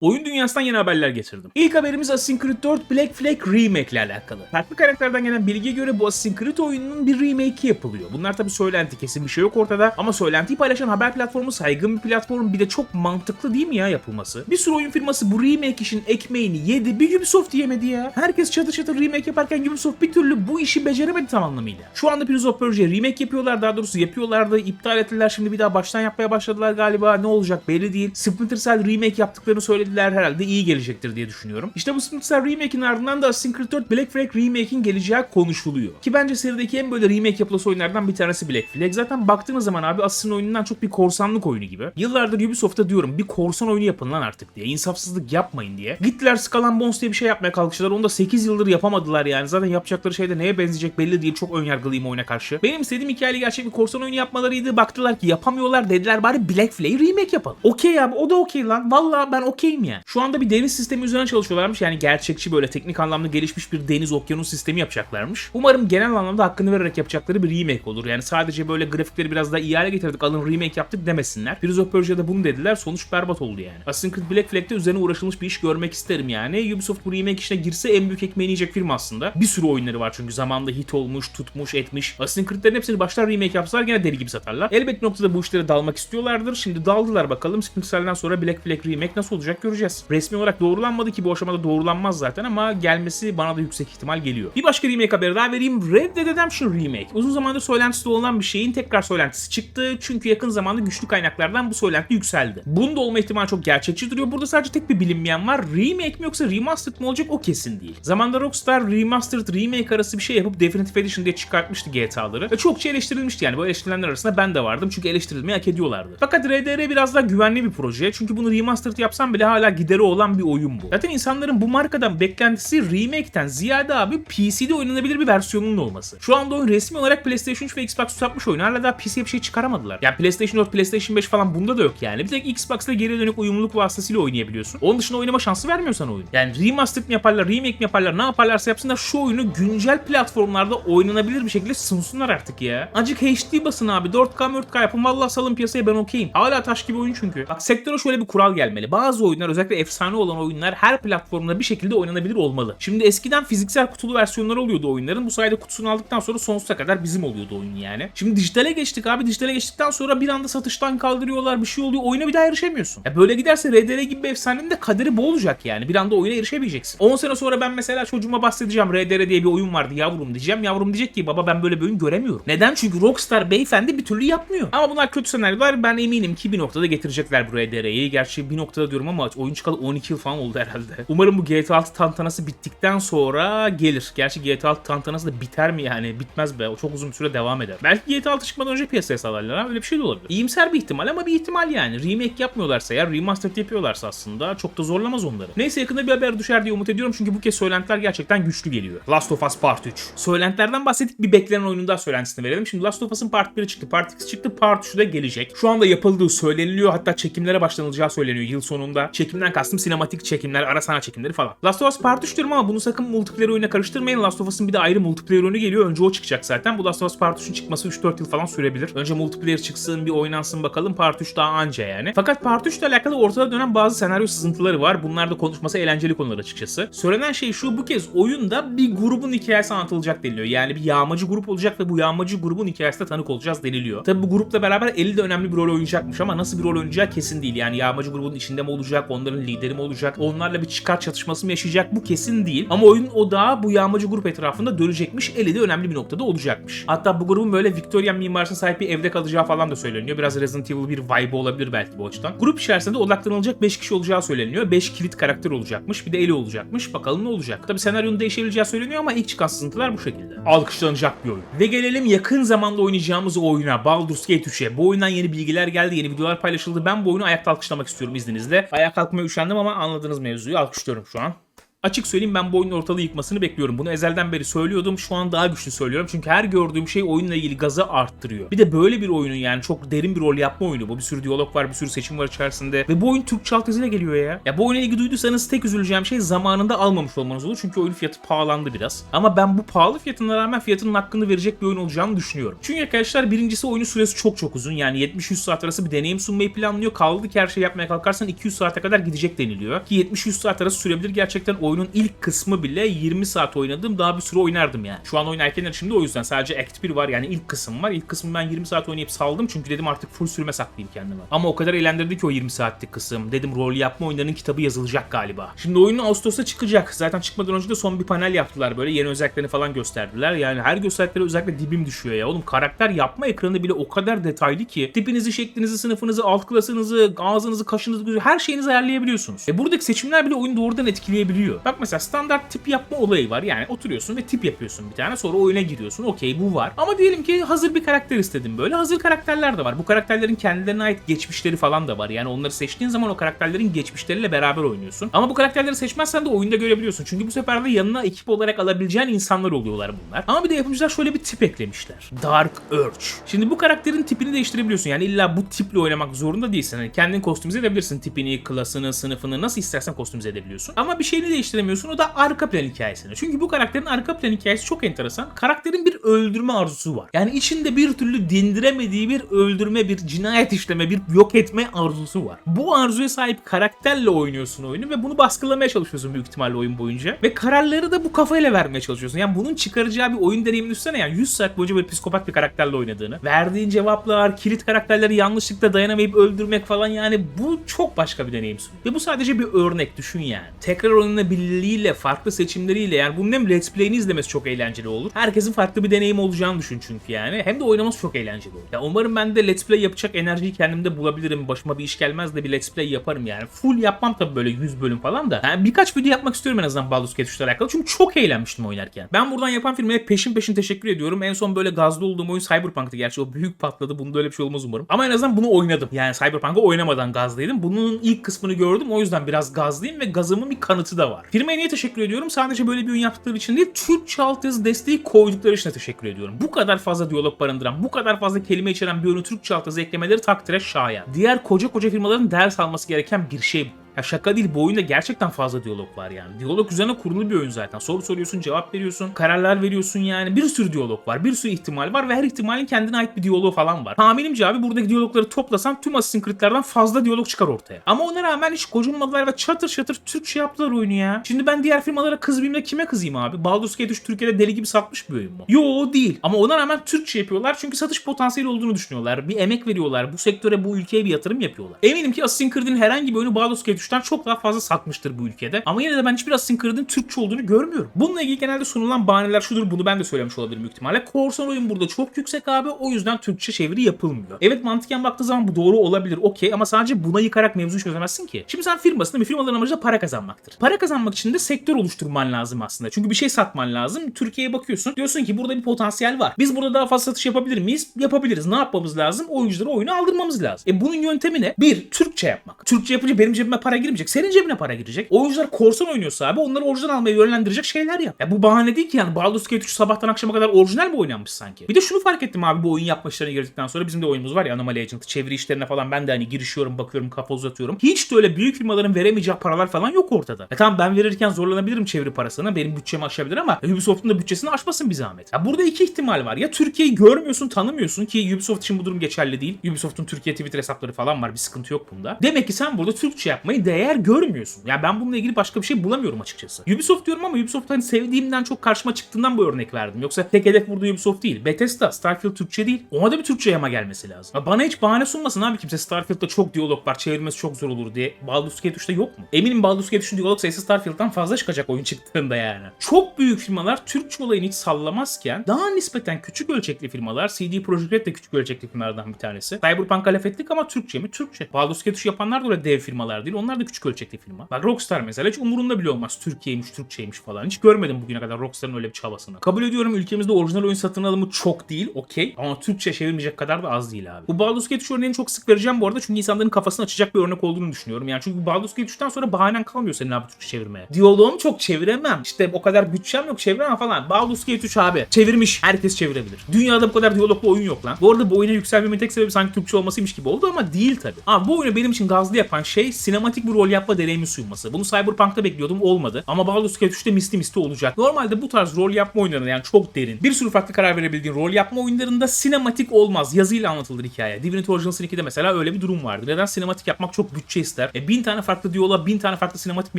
Oyun dünyasından yeni haberler getirdim. İlk haberimiz Assassin's Creed 4 Black Flag Remake ile alakalı. Farklı kaynaklardan gelen bilgiye göre bu Assassin's Creed oyununun bir remake'i yapılıyor. Bunlar tabi söylenti kesin bir şey yok ortada ama söylentiyi paylaşan haber platformu saygın bir platform bir de çok mantıklı değil mi ya yapılması? Bir sürü oyun firması bu remake işin ekmeğini yedi bir Ubisoft yemedi ya. Herkes çatır çatır remake yaparken Ubisoft bir türlü bu işi beceremedi tam anlamıyla. Şu anda Prince of Persia remake yapıyorlar daha doğrusu yapıyorlardı iptal ettiler şimdi bir daha baştan yapmaya başladılar galiba ne olacak belli değil. Splinter Cell remake yaptıklarını söylediler herhalde iyi gelecektir diye düşünüyorum. İşte bu Splinter Cell remake'in ardından da Assassin's Creed 4 Black Flag remake'in geleceği konuşuluyor. Ki bence serideki en böyle remake yapılası oyunlardan bir tanesi Black Flag. Zaten baktığınız zaman abi Assassin oyunundan çok bir korsanlık oyunu gibi. Yıllardır Ubisoft'a diyorum bir korsan oyunu yapın lan artık diye. İnsafsızlık yapmayın diye. Gittiler Skull and Bones diye bir şey yapmaya kalkıştılar. Onu da 8 yıldır yapamadılar yani. Zaten yapacakları şey de neye benzeyecek belli değil. Çok önyargılıyım oyuna karşı. Benim istediğim hikayeli gerçek bir korsan oyunu yapmalarıydı. Baktılar ki yapamıyorlar dediler bari Black Flag remake yapalım. Okey abi o da okey lan. Vallahi ben okeyim yani. Şu anda bir deniz sistemi üzerine çalışıyorlarmış. Yani gerçekçi böyle teknik anlamda gelişmiş bir deniz okyanus sistemi yapacaklarmış. Umarım genel anlamda hakkını vererek yapacakları bir remake olur. Yani sadece böyle grafikleri biraz daha iyi hale getirdik alın remake yaptık demesinler. Prince of Persia'da bunu dediler. Sonuç berbat oldu yani. Assassin's Creed Black Flag'de üzerine uğraşılmış bir iş görmek isterim yani. Ubisoft bu remake işine girse en büyük ekmeğini yiyecek firma aslında. Bir sürü oyunları var çünkü zamanında hit olmuş, tutmuş, etmiş. Assassin's Creed'lerin hepsini baştan remake yapsalar gene deli gibi satarlar. Elbet noktada bu işlere dalmak istiyorlardır. Şimdi daldılar bakalım. Splinter sonra Black Flag remake nasıl olacak göreceğiz. Resmi olarak doğrulanmadı ki bu aşamada doğrulanmaz zaten ama gelmesi bana da yüksek ihtimal geliyor. Bir başka remake haberi daha vereyim. Red Dead Redemption Remake. Uzun zamandır söylentisi olan bir şeyin tekrar söylentisi çıktı. Çünkü yakın zamanda güçlü kaynaklardan bu söylenti yükseldi. Bunun da olma ihtimali çok gerçekçi duruyor. Burada sadece tek bir bilinmeyen var. Remake mi yoksa remastered mı olacak o kesin değil. Zamanda Rockstar remastered remake arası bir şey yapıp Definitive Edition diye çıkartmıştı GTA'ları. Ve çokça eleştirilmişti yani. Bu eleştirilenler arasında ben de vardım. Çünkü eleştirilmeyi hak ediyorlardı. Fakat RDR biraz daha güvenli bir proje. Çünkü bunu remastered yapsam bile hala gideri olan bir oyun bu. Zaten insanların bu markadan beklentisi remake'ten ziyade abi PC'de oynanabilir bir versiyonunun olması. Şu anda oyun resmi olarak PlayStation 3 ve Xbox tutmuş oyun. Hala daha PC'ye bir şey çıkaramadılar. Ya PlayStation 4, PlayStation 5 falan bunda da yok yani. Bir tek Xbox'ta geri dönük uyumluluk vasıtasıyla oynayabiliyorsun. Onun dışında oynama şansı vermiyor sana oyun. Yani remastered mi yaparlar, remake mi yaparlar, ne yaparlarsa yapsınlar şu oyunu güncel platformlarda oynanabilir bir şekilde sunsunlar artık ya. Acık HD basın abi. 4K 4K yapın. Vallahi salın piyasaya ben okeyim. Hala taş gibi oyun çünkü. Bak sektöre şöyle bir kural gelmeli. Bazı oyunlar özellikle efsane olan oyunlar her platformda bir şekilde oynanabilir olmalı. Şimdi eskiden fiziksel kutulu versiyonları oluyordu oyunların. Bu sayede kutusunu aldıktan sonra sonsuza kadar bizim oluyordu oyun yani. Şimdi dijitale geçtik abi. Dijitale geçtikten sonra bir anda satıştan kaldırıyorlar. Bir şey oluyor. Oyuna bir daha erişemiyorsun. Ya böyle giderse RDR gibi bir efsanenin de kaderi bu olacak yani. Bir anda oyuna erişemeyeceksin. 10 sene sonra ben mesela çocuğuma bahsedeceğim. RDR diye bir oyun vardı yavrum diyeceğim. Yavrum diyecek ki baba ben böyle bir oyun göremiyorum. Neden? Çünkü Rockstar beyefendi bir türlü yapmıyor. Ama bunlar kötü senaryolar. Ben eminim ki bir noktada getirecekler bu RDR'yi. Gerçi bir noktada diyorum ama oyun çıkalı 12 yıl falan oldu herhalde. Umarım bu GTA 6 tantanası bittikten sonra gelir. Gerçi GTA 6 tantanası da biter mi yani? Bitmez be. O çok uzun bir süre devam eder. Belki GTA 6 çıkmadan önce piyasaya salarlar ha. Öyle bir şey de olabilir. İyimser bir ihtimal ama bir ihtimal yani. Remake yapmıyorlarsa eğer remastered yapıyorlarsa aslında çok da zorlamaz onları. Neyse yakında bir haber düşer diye umut ediyorum çünkü bu kez söylentiler gerçekten güçlü geliyor. Last of Us Part 3. Söylentilerden bahsettik bir beklenen oyunun daha söylentisini verelim. Şimdi Last of Us'ın Part 1'i çıktı, Part 2 çıktı, Part 3'ü de gelecek. Şu anda yapıldığı söyleniliyor hatta çekimlere başlanılacağı söyleniyor yıl sonunda. Çekimden kastım sinematik çekimler, ara sahne çekimleri falan. Last of Us Part 3 diyorum ama bunu sakın multiplayer oyuna karıştırmayın. Last of Us'ın bir de ayrı multiplayer oyunu geliyor. Önce o çıkacak zaten. Bu Last of Us Part 3'ün çıkması 3-4 yıl falan sürebilir. Önce multiplayer çıksın, bir oynansın bakalım. Part 3 daha anca yani. Fakat Part 3 ile alakalı ortada dönen bazı senaryo sızıntıları var. Bunlar da konuşması eğlenceli konular açıkçası. Söylenen şey şu bu kez oyunda bir grubun hikayesi anlatılacak deniliyor. Yani bir yağmacı grup olacak ve bu yağmacı grubun hikayesine tanık olacağız deniliyor. Tabi bu grupla beraber Eli de önemli bir rol oynayacakmış ama nasıl bir rol oynayacağı kesin değil. Yani yağmacı grubun içinde mi olacak, onların lideri mi olacak, onlarla bir çıkar çatışması mı yaşayacak bu kesin değil. Ama oyun odağı bu yağmacı grup etrafında dönecekmiş. Eli de önemli bir noktada olacakmış. Hatta bu grubun böyle Victorian mimarisine sahip bir evde kalacağı falan da söyleniyor. Biraz Resident Evil bir vibe olabilir belki bu açıdan. Grup içerisinde odaklanılacak 5 kişi olacağı söyleniyor. 5 kilit karakter olacakmış. Bir de Eli olacakmış. Bakalım ne olacak. Tabi senaryonun değişebileceği söyleniyor ama ilk çıkan sızıntılar bu şekilde. Alkışlanacak bir oyun. Ve gelelim yakın zamanda oynayacağımız oyuna Baldur's Gate 3'e. Bu oyundan yeni bilgiler geldi, yeni videolar paylaşıldı. Ben bu oyunu ayakta alkışlamak istiyorum izninizle. Ayağa kalkmaya üşendim ama anladığınız mevzuyu alkışlıyorum şu an. Açık söyleyeyim ben bu oyunun ortalığı yıkmasını bekliyorum. Bunu ezelden beri söylüyordum. Şu an daha güçlü söylüyorum. Çünkü her gördüğüm şey oyunla ilgili gazı arttırıyor. Bir de böyle bir oyunun yani çok derin bir rol yapma oyunu. Bu bir sürü diyalog var, bir sürü seçim var içerisinde. Ve bu oyun Türkçe altyazıyla geliyor ya. Ya bu oyuna ilgi duyduysanız tek üzüleceğim şey zamanında almamış olmanız olur. Çünkü oyun fiyatı pahalandı biraz. Ama ben bu pahalı fiyatına rağmen fiyatının hakkını verecek bir oyun olacağını düşünüyorum. Çünkü arkadaşlar birincisi oyunun süresi çok çok uzun. Yani 70-100 saat arası bir deneyim sunmayı planlıyor. Kaldı ki her şey yapmaya kalkarsan 200 saate kadar gidecek deniliyor. Ki 70-100 saat arası sürebilir. Gerçekten oyunun ilk kısmı bile 20 saat oynadım. Daha bir süre oynardım yani. Şu an oyun erken erişimde o yüzden sadece Act 1 var yani ilk kısım var. İlk kısmı ben 20 saat oynayıp saldım çünkü dedim artık full sürme saklayayım kendime. Ama o kadar eğlendirdi ki o 20 saatlik kısım. Dedim rol yapma oyunlarının kitabı yazılacak galiba. Şimdi oyunun Ağustos'ta çıkacak. Zaten çıkmadan önce de son bir panel yaptılar böyle. Yeni özelliklerini falan gösterdiler. Yani her gösterdikleri özellikle dibim düşüyor ya. Oğlum karakter yapma ekranı bile o kadar detaylı ki. Tipinizi, şeklinizi, sınıfınızı, alt klasınızı, ağzınızı, kaşınızı, her şeyinizi ayarlayabiliyorsunuz. E buradaki seçimler bile oyunu doğrudan etkileyebiliyor. Bak mesela standart tip yapma olayı var. Yani oturuyorsun ve tip yapıyorsun bir tane. Sonra oyuna giriyorsun. Okey bu var. Ama diyelim ki hazır bir karakter istedim böyle. Hazır karakterler de var. Bu karakterlerin kendilerine ait geçmişleri falan da var. Yani onları seçtiğin zaman o karakterlerin geçmişleriyle beraber oynuyorsun. Ama bu karakterleri seçmezsen de oyunda görebiliyorsun. Çünkü bu sefer de yanına ekip olarak alabileceğin insanlar oluyorlar bunlar. Ama bir de yapımcılar şöyle bir tip eklemişler. Dark Urge. Şimdi bu karakterin tipini değiştirebiliyorsun. Yani illa bu tiple oynamak zorunda değilsin. Hani kendin kostümize edebilirsin. Tipini, klasını, sınıfını nasıl istersen kostümize edebiliyorsun. Ama bir şeyini değiştiremiyorsun. O da arka plan hikayesini. Çünkü bu karakterin arka plan hikayesi çok enteresan. Karakterin bir öldürme arzusu var. Yani içinde bir türlü dindiremediği bir öldürme, bir cinayet işleme, bir yok etme arzusu var. Bu arzuya sahip karakterle oynuyorsun oyunu ve bunu baskılamaya çalışıyorsun büyük ihtimalle oyun boyunca. Ve kararları da bu kafayla vermeye çalışıyorsun. Yani bunun çıkaracağı bir oyun deneyimini düşünsene yani 100 saat boyunca böyle psikopat bir karakterle oynadığını. Verdiğin cevaplar, kilit karakterleri yanlışlıkla dayanamayıp öldürmek falan yani bu çok başka bir deneyim. Ve bu sadece bir örnek düşün yani. Tekrar oynanabilirliğiyle, farklı seçimleriyle yani bunun hem let's play'ini izlemesi çok eğlenceli olur. Herkesin farklı bir deneyim olacağını düşün çünkü yani. Hem de oynaması çok eğlenceli olur. Ya umarım ben de let's play yapacak enerjiyi kendimde bulabilirim. Başıma bir iş gelmez de bir let's play yaparım yani. Full yapmam tabii böyle 100 bölüm falan da. Yani birkaç video yapmak istiyorum en azından Baldur's Gate 3'le alakalı. Çünkü çok eğlenmiştim oynarken. Ben buradan yapan firmaya peşin peşin teşekkür ediyorum. En son böyle gazlı olduğum oyun Cyberpunk'tı gerçi. O büyük patladı. Bunda öyle bir şey olmaz umarım. Ama en azından bunu oynadım. Yani Cyberpunk'ı oynamadan gazlıydım. Bunun ilk kısmını gördüm. O yüzden biraz gazlıyım ve gazımın bir kanıtı da var. Firmaya niye teşekkür ediyorum? Sadece böyle bir oyun yaptıkları için değil, Türkçe altyazı desteği koydukları için de teşekkür ediyorum. Bu kadar fazla diyalog barındıran, bu kadar fazla kelime içeren bir oyunu Türkçe altyazı eklemeleri takdire şayan. Diğer koca koca firmaların ders alması gereken bir şey bu. Ya şaka değil bu oyunda gerçekten fazla diyalog var yani. Diyalog üzerine kurulu bir oyun zaten. Soru soruyorsun, cevap veriyorsun, kararlar veriyorsun yani. Bir sürü diyalog var, bir sürü ihtimal var ve her ihtimalin kendine ait bir diyaloğu falan var. Tahminimce abi buradaki diyalogları toplasan tüm Assassin's Creed'lerden fazla diyalog çıkar ortaya. Ama ona rağmen hiç gocunmadılar ve çatır çatır Türkçe yaptılar oyunu ya. Şimdi ben diğer firmalara kızmayayım da kime kızayım abi? Baldur's Gate 3 Türkiye'de deli gibi satmış bir oyun mu? Yo değil. Ama ona rağmen Türkçe yapıyorlar çünkü satış potansiyeli olduğunu düşünüyorlar. Bir emek veriyorlar. Bu sektöre, bu ülkeye bir yatırım yapıyorlar. Eminim ki Assassin's Creed'in herhangi bir oyunu Baldur's Gate 3'ten çok daha fazla satmıştır bu ülkede. Ama yine de ben hiçbir Assassin's Creed'in Türkçe olduğunu görmüyorum. Bununla ilgili genelde sunulan bahaneler şudur. Bunu ben de söylemiş olabilirim büyük ihtimalle. Korsan oyun burada çok yüksek abi. O yüzden Türkçe çeviri yapılmıyor. Evet mantıken baktığı zaman bu doğru olabilir. Okey ama sadece buna yıkarak mevzuyu çözemezsin ki. Şimdi sen firmasında bir firmaların amacı da para kazanmaktır. Para kazanmak için de sektör oluşturman lazım aslında. Çünkü bir şey satman lazım. Türkiye'ye bakıyorsun. Diyorsun ki burada bir potansiyel var. Biz burada daha fazla satış yapabilir miyiz? Yapabiliriz. Ne yapmamız lazım? Oyuncuları oyunu aldırmamız lazım. E bunun yöntemi ne? Bir, Türkçe yapmak. Türkçe yapınca benim cebime para girmeyecek. Senin cebine para girecek. Oyuncular korsan oynuyorsa abi onları orijinal almaya yönlendirecek şeyler yap. Ya bu bahane değil ki yani Baldur's Gate 3 sabahtan akşama kadar orijinal bir oynanmış sanki. Bir de şunu fark ettim abi bu oyun yapma işlerine girdikten sonra bizim de oyunumuz var ya Anomaly Agent. Çeviri işlerine falan ben de hani girişiyorum, bakıyorum, kafa uzatıyorum. Hiç de öyle büyük firmaların veremeyeceği paralar falan yok ortada. E tamam ben verirken zorlanabilirim çeviri parasını. Benim bütçemi aşabilir ama Ubisoft'un da bütçesini aşmasın bir zahmet. Ya burada iki ihtimal var. Ya Türkiye'yi görmüyorsun, tanımıyorsun ki Ubisoft için bu durum geçerli değil. Ubisoft'un Türkiye Twitter hesapları falan var. Bir sıkıntı yok bunda. Demek ki sen burada Türkçe yapmayı değer görmüyorsun. Ya ben bununla ilgili başka bir şey bulamıyorum açıkçası. Ubisoft diyorum ama Ubisoft hani sevdiğimden çok karşıma çıktığından bu örnek verdim. Yoksa tek hedef burada Ubisoft değil. Bethesda, Starfield Türkçe değil. Ona da bir Türkçe yama gelmesi lazım. Ya bana hiç bahane sunmasın abi kimse Starfield'da çok diyalog var, çevirmesi çok zor olur diye. Baldur's Gate 3'te yok mu? Eminim Baldur's Gate 3'ün diyalog sayısı Starfield'dan fazla çıkacak oyun çıktığında yani. Çok büyük firmalar Türkçe olayını hiç sallamazken daha nispeten küçük ölçekli firmalar, CD Projekt Red de küçük ölçekli firmalardan bir tanesi. Cyberpunk'a laf ettik ama Türkçe mi? Türkçe. Baldur's Gate 3 yapanlar da öyle dev firmalar değil. Onlar onlar da küçük ölçekli firma. Bak Rockstar mesela hiç umurunda bile olmaz. Türkiye'ymiş, Türkçeymiş falan. Hiç görmedim bugüne kadar Rockstar'ın öyle bir çabasını. Kabul ediyorum ülkemizde orijinal oyun satın alımı çok değil, okey. Ama Türkçe çevirmeyecek kadar da az değil abi. Bu Baldur's Gate 3 örneğini çok sık vereceğim bu arada çünkü insanların kafasını açacak bir örnek olduğunu düşünüyorum. Yani çünkü Baldur's Gate 3'ten sonra bahanen kalmıyor senin abi Türkçe çevirmeye. Diyaloğumu çok çeviremem. İşte o kadar bütçem yok çeviremem falan. Baldur's Gate 3 abi. Çevirmiş. Herkes çevirebilir. Dünyada bu kadar diyaloglu oyun yok lan. Bu arada bu oyuna yükselmemin tek sebebi sanki Türkçe olmasıymış gibi oldu ama değil tabi. Abi bu oyunu benim için gazlı yapan şey sinematik bir rol yapma deneyimi sunması. Bunu Cyberpunk'ta bekliyordum olmadı. Ama Baldur's Gate 3'te misli misli olacak. Normalde bu tarz rol yapma oyunlarında yani çok derin. Bir sürü farklı karar verebildiğin rol yapma oyunlarında sinematik olmaz. Yazıyla anlatılır hikaye. Divinity Original 2'de mesela öyle bir durum vardı. Neden sinematik yapmak çok bütçe ister. E bin tane farklı diyaloğa bin tane farklı sinematik mi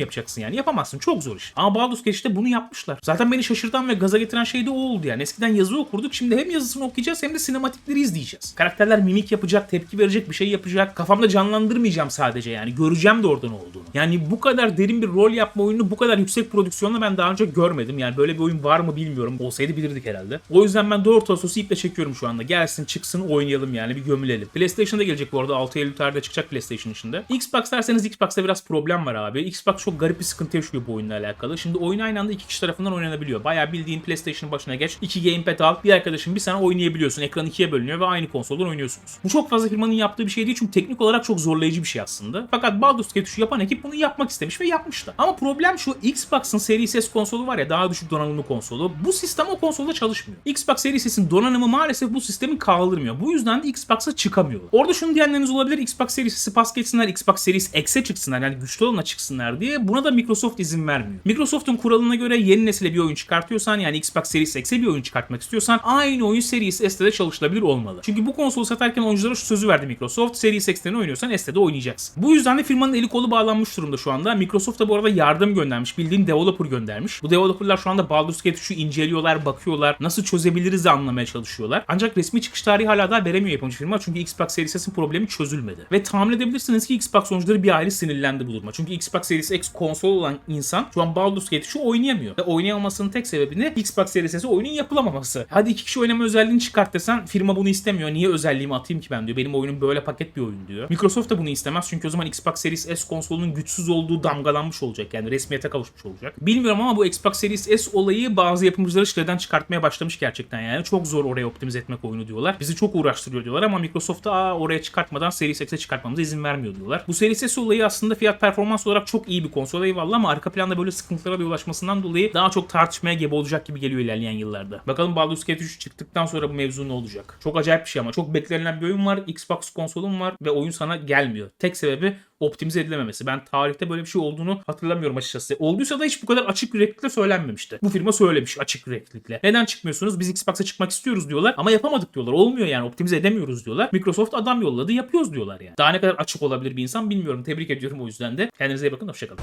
yapacaksın yani? Yapamazsın. Çok zor iş. Ama Baldur's Gate'de bunu yapmışlar. Zaten beni şaşırtan ve gaza getiren şey de o oldu yani. Eskiden yazı okurduk. Şimdi hem yazısını okuyacağız hem de sinematikleri izleyeceğiz. Karakterler mimik yapacak, tepki verecek, bir şey yapacak. Kafamda canlandırmayacağım sadece yani. Göreceğim de oradan olduğunu. Yani bu kadar derin bir rol yapma oyununu bu kadar yüksek prodüksiyonla ben daha önce görmedim. Yani böyle bir oyun var mı bilmiyorum. Olsaydı bilirdik herhalde. O yüzden ben 4 Ağustos'u iple çekiyorum şu anda. Gelsin çıksın oynayalım yani bir gömülelim. PlayStation'da gelecek bu arada 6 Eylül tarihinde çıkacak PlayStation içinde. Xbox derseniz Xbox'ta biraz problem var abi. Xbox çok garip bir sıkıntı yaşıyor bu oyunla alakalı. Şimdi oyun aynı anda iki kişi tarafından oynanabiliyor. Bayağı bildiğin PlayStation'ın başına geç. iki gamepad al. Bir arkadaşın bir sana oynayabiliyorsun. Ekran ikiye bölünüyor ve aynı konsoldan oynuyorsunuz. Bu çok fazla firmanın yaptığı bir şey değil çünkü teknik olarak çok zorlayıcı bir şey aslında. Fakat Baldur's Gate 3'ü yapan ekip bunu yapmak istemiş ve yapmışlar. Ama problem şu Xbox'ın Series S konsolu var ya daha düşük donanımlı konsolu. Bu sistem o konsolda çalışmıyor. Xbox Series S'in donanımı maalesef bu sistemi kaldırmıyor. Bu yüzden de Xbox'a çıkamıyorlar. Orada şunu diyenleriniz olabilir. Xbox Series pas geçsinler. Xbox Series X'e çıksınlar. Yani güçlü olana çıksınlar diye. Buna da Microsoft izin vermiyor. Microsoft'un kuralına göre yeni nesile bir oyun çıkartıyorsan yani Xbox Series X'e bir oyun çıkartmak istiyorsan aynı oyun Series S'te de çalışılabilir olmalı. Çünkü bu konsolu satarken oyunculara şu sözü verdi Microsoft. Series X'ten oynuyorsan S'te de oynayacaksın. Bu yüzden de firmanın eli kolu bağlanmış durumda şu anda. Microsoft da bu arada yardım göndermiş. Bildiğin developer göndermiş. Bu developerlar şu anda Baldur's Gate 3'ü inceliyorlar, bakıyorlar. Nasıl çözebiliriz anlamaya çalışıyorlar. Ancak resmi çıkış tarihi hala daha veremiyor yapımcı firma. Çünkü Xbox Series S'in problemi çözülmedi. Ve tahmin edebilirsiniz ki Xbox oyuncuları bir aile sinirlendi bu duruma. Çünkü Xbox Series X konsol olan insan şu an Baldur's Gate 3'ü oynayamıyor. Ve oynayamamasının tek sebebi ne? Xbox Series S'e oyunun yapılamaması. Hadi iki kişi oynama özelliğini çıkart desen firma bunu istemiyor. Niye özelliğimi atayım ki ben diyor. Benim oyunum böyle paket bir oyun diyor. Microsoft da bunu istemez çünkü o zaman Xbox Series S konsolunun güçsüz olduğu damgalanmış olacak. Yani resmiyete kavuşmuş olacak. Bilmiyorum ama bu Xbox Series S olayı bazı yapımcıları işlerden çıkartmaya başlamış gerçekten yani. Çok zor oraya optimize etmek oyunu diyorlar. Bizi çok uğraştırıyor diyorlar ama Microsoft da "Aa, oraya çıkartmadan Series X'e çıkartmamıza izin vermiyor diyorlar. Bu Series S olayı aslında fiyat performans olarak çok iyi bir konsol eyvallah ama arka planda böyle sıkıntılara da yol açmasından dolayı daha çok tartışmaya gebe olacak gibi geliyor ilerleyen yıllarda. Bakalım Baldur's Gate 3 çıktıktan sonra bu mevzu ne olacak? Çok acayip bir şey ama çok beklenilen bir oyun var. Xbox konsolum var ve oyun sana gelmiyor. Tek sebebi optimize edilememesi. Ben tarihte böyle bir şey olduğunu hatırlamıyorum açıkçası. Olduysa da hiç bu kadar açık yüreklilikle söylenmemişti. Bu firma söylemiş açık yüreklilikle. Neden çıkmıyorsunuz? Biz Xbox'a çıkmak istiyoruz diyorlar ama yapamadık diyorlar. Olmuyor yani optimize edemiyoruz diyorlar. Microsoft adam yolladı yapıyoruz diyorlar yani. Daha ne kadar açık olabilir bir insan bilmiyorum. Tebrik ediyorum o yüzden de. Kendinize iyi bakın. Hoşçakalın.